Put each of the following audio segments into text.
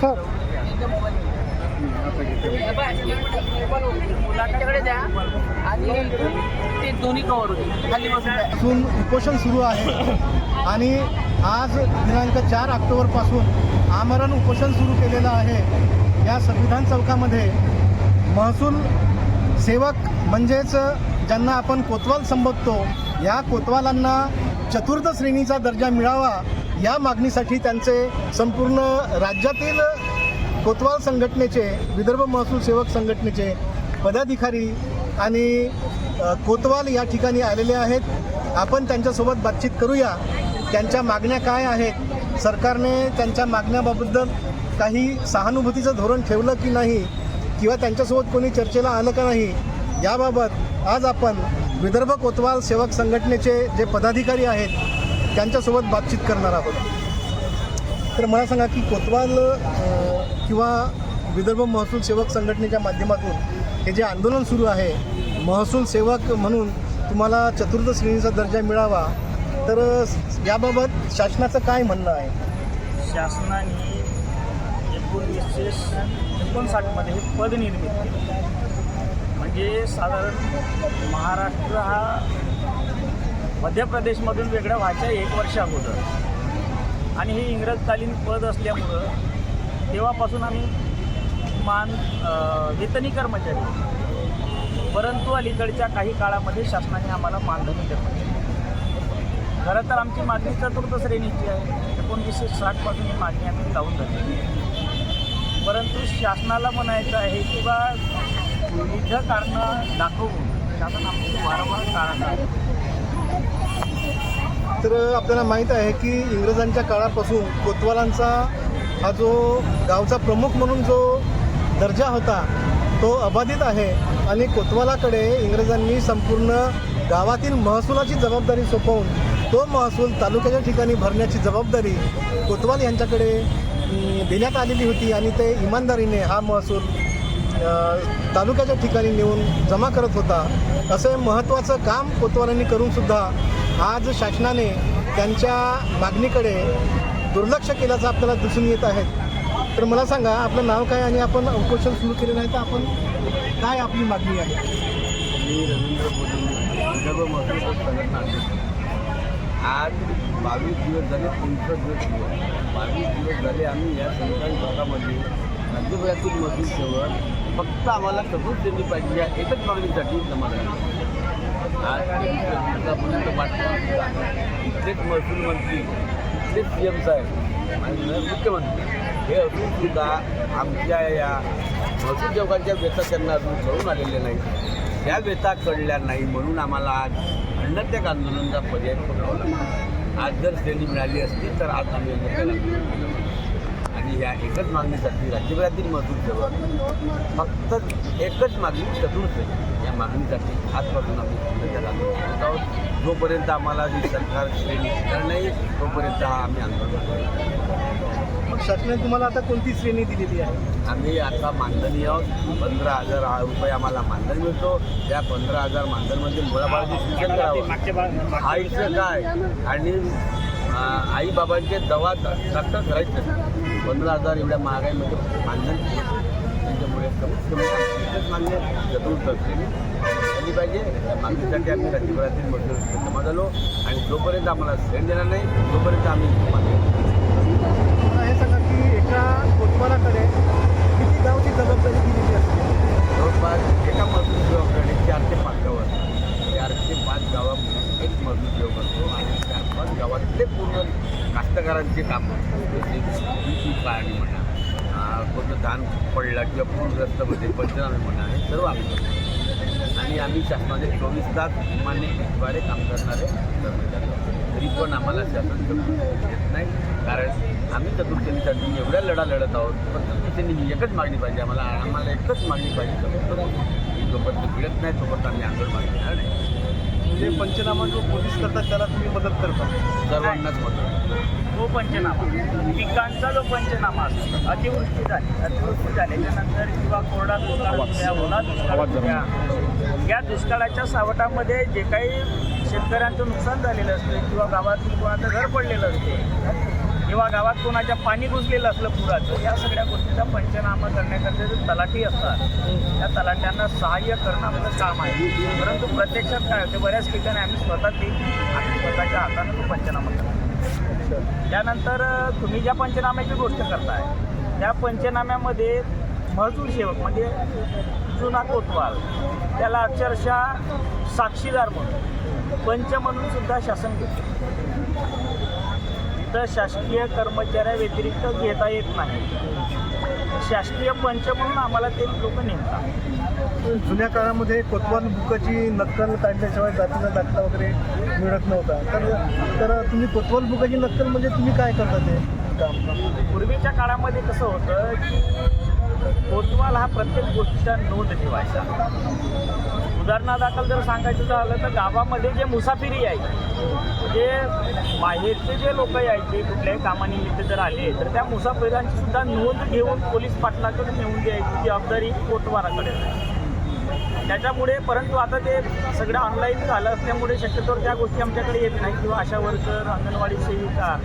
खर उपोषण सुरू आहे. आणि आज दिनांक चार ऑक्टोबरपासून आमरण उपोषण सुरू केलेलं आहे. या संविधान चौकामध्ये महसूल सेवक म्हणजेच ज्यांना आपण कोतवाल संबोधतो या कोतवालांना चतुर्थ श्रेणीचा दर्जा मिळावा या मागणीसाठी त्यांचे संपूर्ण राज्यातील कोतवाल संघटनेचे विदर्भ महसूल सेवक संघटनेचे पदाधिकारी आणि कोतवाल या ठिकाणी आलेले आहेत. आपण त्यांच्यासोबत बातचीत करूया. त्यांच्या मागण्या काय आहेत? सरकारने त्यांच्या मागण्याबाबद्दल काही सहानुभूतीचं धोरण ठेवलं की नाही? किंवा त्यांच्यासोबत कोणी चर्चेला आलं का नाही? याबाबत आज आपण विदर्भ कोतवाल सेवक संघटनेचे जे पदाधिकारी आहेत त्यांच्यासोबत बातचीत करणार आहोत. तर मला सांगा की कोतवाल किंवा विदर्भ महसूल सेवक संघटनेच्या माध्यमातून हे जे आंदोलन सुरू आहे महसूल सेवक म्हणून तुम्हाला चतुर्थ श्रेणीचा दर्जा मिळावा तर याबाबत शासनाचं काय म्हणणं आहे? शासनाने एकोणीसशे एकोणसाठमध्ये हे पद निर्मित केलं. म्हणजे साधारण महाराष्ट्र हा मध्य प्रदेशमधून वेगळं व्हायच्या एक वर्ष अगोदर. आणि हे इंग्रजकालीन पद असल्यामुळं तेव्हापासून आम्ही मान वेतनी कर्मचारी. परंतु अलीकडच्या काही काळामध्ये शासनाने आम्हाला मानधनी कर्मचारी खरं तर आमची मागणी चतुर्थ श्रेणीची आहे. एकोणीसशे साठपासून ही मागणी आम्ही लावून धरली. परंतु शासनाला म्हणायचं आहे की बा विविध कारणं दाखवून शासन आमची वारंवार काळात आहे तर आपल्याला माहीत आहे की इंग्रजांच्या काळापासून कोतवालांचा हा जो गावचा प्रमुख म्हणून जो दर्जा होता तो अबाधित आहे आणि कोतवालाकडे इंग्रजांनी संपूर्ण गावातील महसुलाची जबाबदारी सोपवून तो महसूल तालुक्याच्या ठिकाणी भरण्याची जबाबदारी कोतवाल यांच्याकडे देण्यात आलेली होती आणि ते इमानदारीने हा महसूल तालुक्याच्या ठिकाणी नेऊन जमा करत होता. असे महत्त्वाचं काम कोतवालांनी करूनसुद्धा आज शासनाने त्यांच्या मागणीकडे दुर्लक्ष केल्याचं आपल्याला दिसून येत आहे. तर मला सांगा आपलं नाव काय आणि आपण उपोषण सुरू केलेलं आहे तर आपण काय आपली मागणी आहे? मी रवींद्र मोदी महसूल संघटना आज बावीस दिवस झाले पंचवीस दिवस बावीस दिवस झाले आम्ही या संविधान भागामध्ये राज्यभरातील मजूर सेवक फक्त आम्हाला चतुर्थ दिली पाहिजे या एकच मागणीसाठी जमा झाली आज तेवीस दिवसापर्यंत इथलेच महसूल मंत्री इथलेच सी एम साहेब आणि मुख्यमंत्री हे असून सुद्धा आमच्या या महसूल सेवकांच्या व्यथा त्यांना अजून कळून आलेले नाही. त्या व्यथा कळल्या नाही म्हणून आम्हाला आज अंडरटेक आंदोलनाचा पर्याय पकडावा लागला आज जर श्रेणी मिळाली असती तर आज आम्ही आणि ह्या एकच मागणीसाठी राज्यभरातील महसूल जवळ फक्त एकच मागणी चतुर्थ या मागणीसाठी आजपासून आम्ही अंडरटेक आंदोलन करत आहोत. जोपर्यंत आम्हाला ही सरकार श्रेणी देणार नाही तोपर्यंत हा आम्ही आंदोलन शासनाने तुम्हाला आता कोणती श्रेणी दिलेली आहे? आम्ही आता मानधनी आहोत. पंधरा हजार रुपये आम्हाला मानधन मिळतो. त्या पंधरा हजार मानधनमध्ये मुलाबाळाचे शिक्षण करावं. आईचं काय? आणि आईबाबांचे दवा डॉक्टर करायचे पंधरा हजार एवढ्या महागाईमध्ये मानधन त्याच्यामुळे कमी चतुर्थ श्रेणी झाली पाहिजे मागणीसाठी आम्ही राज्यभरातील मजूर जमा झालो आणि जोपर्यंत आम्हाला सेंड देणार नाही तोपर्यंत आम्ही हे सांगा की एका कोतवालाकडे किती गावची जबाबदारी दिलेली असते जवळपास एका मजूर सेवकाकडे चार ते पाच गावं असतात चार ते पाच गावामध्ये एक मजूर जेव असतो आणि चार पाच गावातले पूर्ण कास्तकारांचे कामं जसे पीक म्हणा पूर्ण धान पडला किंवा पूरग्रस्तामध्ये म्हणजे पंचनामे म्हणा हे सर्व आम्ही करतो. आणि आम्ही शासनाचे चोवीस तास विमानेद्वारे काम करणारे कर्मचारी. तरी पण आम्हाला शासन येत देत नाही कारण आम्ही चतुर्थीसाठी एवढ्या लढा लढत आहोत पण चतुर्थीने ही एकच मागणी पाहिजे आम्हाला आम्हाला एकच मागणी पाहिजे चतुर्थी जोपर्यंत मिळत नाही तोपर्यंत आम्ही आंदोलन मागणार नाही. म्हणजे पंचनामा जो पोलीस करतात त्याला तुम्ही मदत करता. सर्वांनाच मदत. तो पंचनामा. पिकांचा जो पंचनामा असतो अतिवृष्टी झाली अतिवृष्टी झाल्याच्यानंतर किंवा कोरडा दुष्काळ ओला या दुष्काळाच्या सावटामध्ये जे काही शेतकऱ्यांचं नुकसान झालेलं असते किंवा गावातील कोणाचं घर पडलेलं असते किंवा गावात कोणाच्या पाणी घुसलेलं असलं पुराचं या सगळ्या गोष्टीचा पंचनामा करण्याकरता जे तलाठी असतात त्या तलाट्यांना सहाय्य करणं आपलं काम आहे. परंतु प्रत्यक्षात काय होते बऱ्याच ठिकाणी आम्ही स्वतः ते आम्ही स्वतःच्या हातानं तो पंचनामा करतो. त्यानंतर तुम्ही ज्या पंचनाम्याची गोष्ट करताय त्या पंचनाम्यामध्ये महसूल सेवक म्हणजे जुना कोतवाल त्याला अक्षरशः साक्षीदार म्हणून पंच म्हणून सुद्धा शासन घेते. तर शासकीय कर्मचाऱ्याव्यतिरिक्त घेता येत नाही. शासकीय पंच म्हणून आम्हाला ते लोक नेमतात. जुन्या काळामध्ये कोतवाल बुकाची नक्कल काढल्याशिवाय जातीचा दाखला वगैरे मिळत नव्हता. तर तर तुम्ही कोतवाल बुकाची नक्कल म्हणजे तुम्ही काय करता ते काम? पूर्वीच्या काळामध्ये कसं होतं की कोतवाल हा प्रत्येक गोष्टीचा नोंद ठेवायचा. उदाहरणादाखल जर सांगायचं झालं तर गावामध्ये जे मुसाफिरी आहे म्हणजे बाहेरचे जे लोक यायचे कुठल्याही कामानिमित्त जर आले तर त्या मुसाफिरांची सुद्धा नोंद घेऊन पोलीस पाटलाकडे नेऊन द्यायची जबाबदारी कोटवाराकडे आहे. त्याच्यामुळे परंतु आता ते सगळं ऑनलाईन झालं असल्यामुळे शक्यतोवर त्या गोष्टी आमच्याकडे येत नाही किंवा आशा वर्कर अंगणवाडी सेविका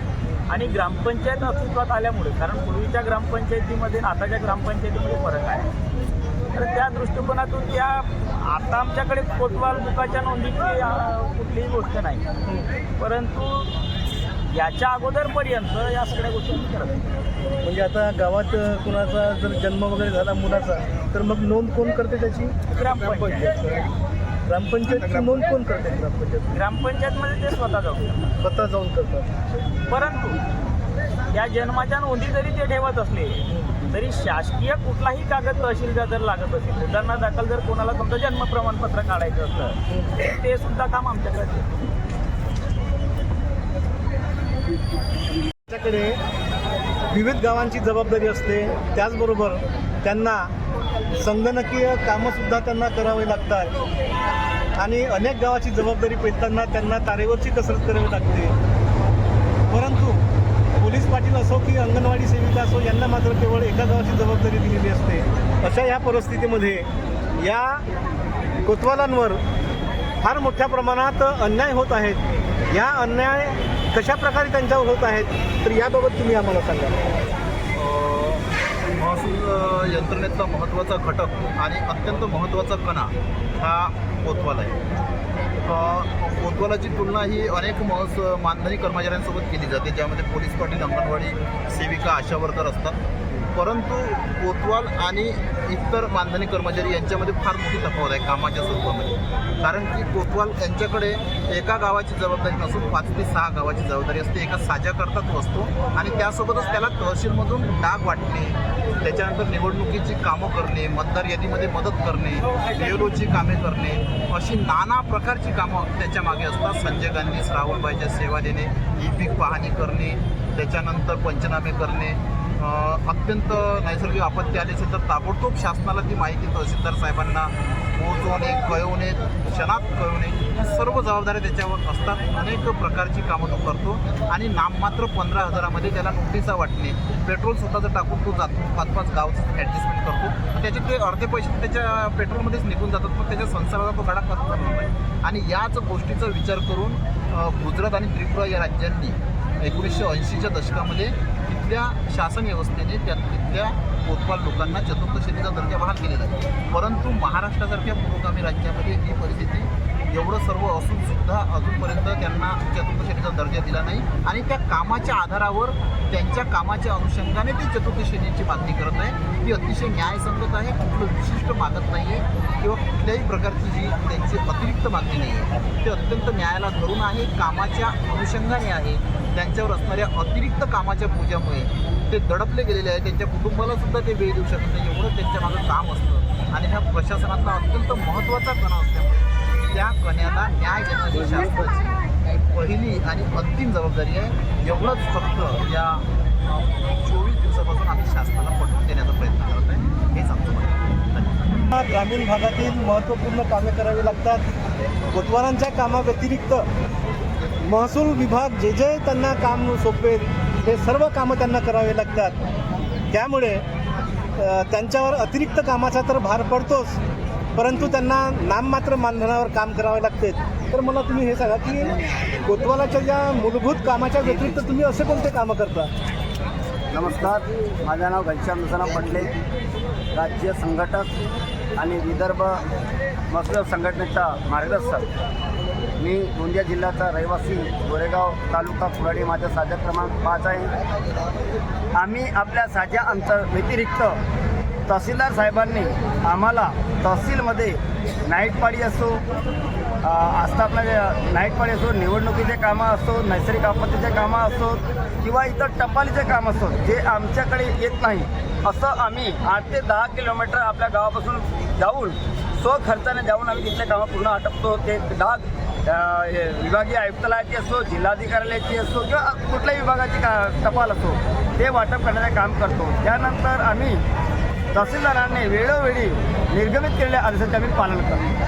आणि ग्रामपंचायत अस्तित्वात आल्यामुळे कारण पूर्वीच्या ग्रामपंचायतीमध्ये आताच्या ग्रामपंचायतीमध्ये फरक आहे तर त्या दृष्टिकोनातून त्या आता आमच्याकडे कोतवाल मुखाच्या नोंदीची कुठलीही गोष्ट नाही. परंतु याच्या अगोदरपर्यंत या सगळ्या गोष्टी करत. म्हणजे आता गावात कुणाचा जर जन्म वगैरे झाला मुलाचा तर मग नोंद कोण करते त्याची? ग्रामपंचायत. ग्रामपंचायतची नोंद कोण करते ग्रामपंचायत? ग्रामपंचायतमध्ये ते स्वतः जाऊ स्वतः जाऊन करतात. परंतु या जन्माच्या नोंदी जरी ते ठेवत असले तरी शासकीय कुठलाही कागद तहसीलला जर लागत असेल त्यांना दाखल जर कोणाला तुमचं जन्म प्रमाणपत्र काढायचं असतं ते सुद्धा काम आमच्याकडे आमच्याकडे विविध गावांची जबाबदारी असते. त्याचबरोबर त्यांना संगणकीय कामंसुद्धा त्यांना करावे लागतात. आणि अनेक गावाची जबाबदारी पेटताना त्यांना तारेवरची कसरत करावी लागते. परंतु पोलीस पाटील असो की अंगणवाडी सेविका असो यांना मात्र केवळ एका गावाची जबाबदारी दिलेली असते. अशा या परिस्थितीमध्ये या कोतवालांवर फार मोठ्या प्रमाणात अन्याय होत आहेत. या अन्याय कशा प्रकारे त्यांच्यावर होत आहेत तर याबाबत तुम्ही आम्हाला सांगा. महसूल यंत्रणेतला महत्त्वाचा घटक आणि अत्यंत महत्त्वाचा कणा हा कोतवाल आहे. कोतवालाची तुलना ही अनेक महस मानधनी कर्मचाऱ्यांसोबत केली जाते ज्यामध्ये पोलीस पाटील अंगणवाडी सेविका आशा वर्कर असतात. परंतु कोतवाल आणि इतर मानधनी कर्मचारी यांच्यामध्ये फार मोठी तफावत आहे कामाच्या स्वरूपामध्ये. कारण की कोतवाल यांच्याकडे एका गावाची जबाबदारी नसून पाच ते सहा गावाची जबाबदारी असते. एका साजाकरता तो असतो आणि त्यासोबतच त्याला तहसीलमधून डाग वाटणे त्याच्यानंतर निवडणुकीची कामं करणे मतदार यादीमध्ये मदत करणे बीएलओची कामे करणे अशी नाना प्रकारची कामं त्याच्यामागे असतात. संजय गांधी श्रावणबाईच्या सेवा देणे ई पीक पाहणी करणे त्याच्यानंतर पंचनामे करणे अत्यंत नैसर्गिक आपत्ती आली असेल तर ताबडतोब शासनाला ती माहिती तहसीलदार साहेबांना पोहोचवणे कळवणे क्षणात कळवणे सर्व जबाबदाऱ्या त्याच्यावर असतात. अनेक प्रकारची कामं तो करतो आणि नाममात्र पंधरा हजारामध्ये त्याला नोकरीचा वाटणे. पेट्रोल स्वतःचं टाकून तो जातो. पाच पाच गावचं ॲडजस्टमेंट करतो. त्याचे ते अर्धे पैसे त्याच्या पेट्रोलमध्येच निघून जातात. पण त्याच्या संसाराचा तो गाडा कसा करणार नाही. आणि याच गोष्टीचा विचार करून गुजरात आणि त्रिपुरा या राज्यांनी एकोणीसशे ऐंशीच्या दशकामध्ये तिथल्या शासन व्यवस्थेने त्या तिथल्या कोतवाल लोकांना चतुर्थ श्रेणीचा दर्जा बहाल केलेला आहे. परंतु महाराष्ट्रासारख्या पुरोगामी राज्यामध्ये ही परिस्थिती एवढं सर्व असून सुद्धा अजूनपर्यंत त्यांना चतुर्थश्रेणीचा दर्जा दिला नाही. आणि त्या कामाच्या आधारावर त्यांच्या कामाच्या अनुषंगाने ती चतुर्थश्रेणीची मागणी करत आहे. ती अतिशय न्यायसंगत आहे कुठलं विशिष्ट मागत नाही आहे किंवा कुठल्याही प्रकारची जी त्यांची अतिरिक्त मागणी नाही आहे ते अत्यंत न्यायाला धरून आहे कामाच्या अनुषंगाने आहे. त्यांच्यावर असणाऱ्या अतिरिक्त कामाच्या पूजामुळे ते दडपले गेलेले आहे. त्यांच्या कुटुंबाला सुद्धा ते वेळ देऊ शकत नाही. एवढं त्यांच्या मागं काम असतं. आणि ह्या प्रशासनातला अत्यंत महत्त्वाचा कणा असल्यामुळे त्या कण्याला न्याय देण्याची शासनाची पहिली आणि अंतिम जबाबदारी आहे. एवढंच फक्त या चोवीस दिवसापासून आम्ही शासनाला पटवून देण्याचा प्रयत्न करत आहे. हेच आमचं म्हणणं ग्रामीण भागातील महत्त्वपूर्ण कामे करावी लागतात. कोतवारांच्या कामाव्यतिरिक्त महसूल विभाग जे जे त्यांना काम सोपवेल हे सर्व कामं त्यांना करावे लागतात. त्यामुळे त्यांच्यावर अतिरिक्त कामाचा तर भार पडतोच. परंतु त्यांना नाममात्र मानधनावर काम करावे लागते. तर मला तुम्ही हे सांगा की कोतवालाच्या ज्या मूलभूत कामाच्या व्यतिरिक्त तुम्ही असे कोणते कामं करता? नमस्कार माझं नाव घनश्याम नसना पटले राज्य संघटक आणि विदर्भ मजदूर संघटनेचा मार्गदर्शक. मी गोंदिया जिल्ह्याचा रहिवासी गोरेगाव तालुका कुराडी माझा साजा क्रमांक पाच आहे. आम्ही आपल्या साध्या अंतर व्यतिरिक्त तहसीलदार साहेबांनी आम्हाला तहसीलमध्ये नाईटपाळी असो आस्थापना नाईटपाळी असो निवडणुकीचे कामं असो नैसर्गिक आपत्तीचे कामं असो किंवा इतर टपालीचे काम असो जे आमच्याकडे येत नाही असं आम्ही आठ ते दहा किलोमीटर आपल्या गावापासून जाऊन स्वखर्चाने जाऊन आम्ही तिथले कामं पूर्ण आटपतो. ते डाग विभागीय आयुक्तालयाची असो जिल्हाधिकाऱ्याची असो किंवा कुठल्याही विभागाची का टपाल असो ते वाटप करण्याचे काम करतो. त्यानंतर आम्ही तहसीलदारांनी वेळोवेळी निर्गमित केलेल्या आदेशाचे आम्ही पालन करतो.